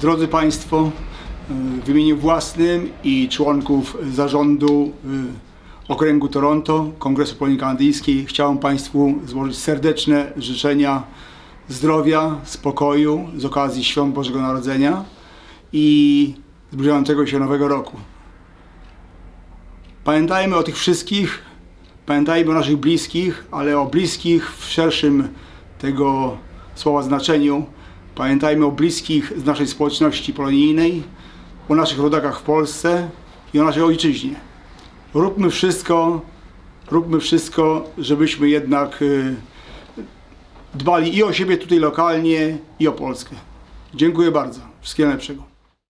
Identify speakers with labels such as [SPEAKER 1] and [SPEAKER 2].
[SPEAKER 1] Drodzy Państwo, y, w imieniu własnym i członków zarządu y, Okręgu Toronto Kongresu Polonii Kanadyjskiej chciałem Państwu złożyć serdeczne życzenia zdrowia, spokoju z okazji Świąt Bożego Narodzenia i zbliżającego się Nowego Roku. Pamiętajmy o tych wszystkich, pamiętajmy o naszych bliskich, ale o bliskich w szerszym tego słowa znaczeniu. Pamiętajmy o bliskich z naszej społeczności polonijnej, o naszych rodakach w Polsce i o naszej ojczyźnie. Róbmy wszystko, róbmy wszystko, żebyśmy jednak y, dbali i o siebie tutaj lokalnie, i o Polskę. Dziękuję bardzo. Wszystkiego najlepszego.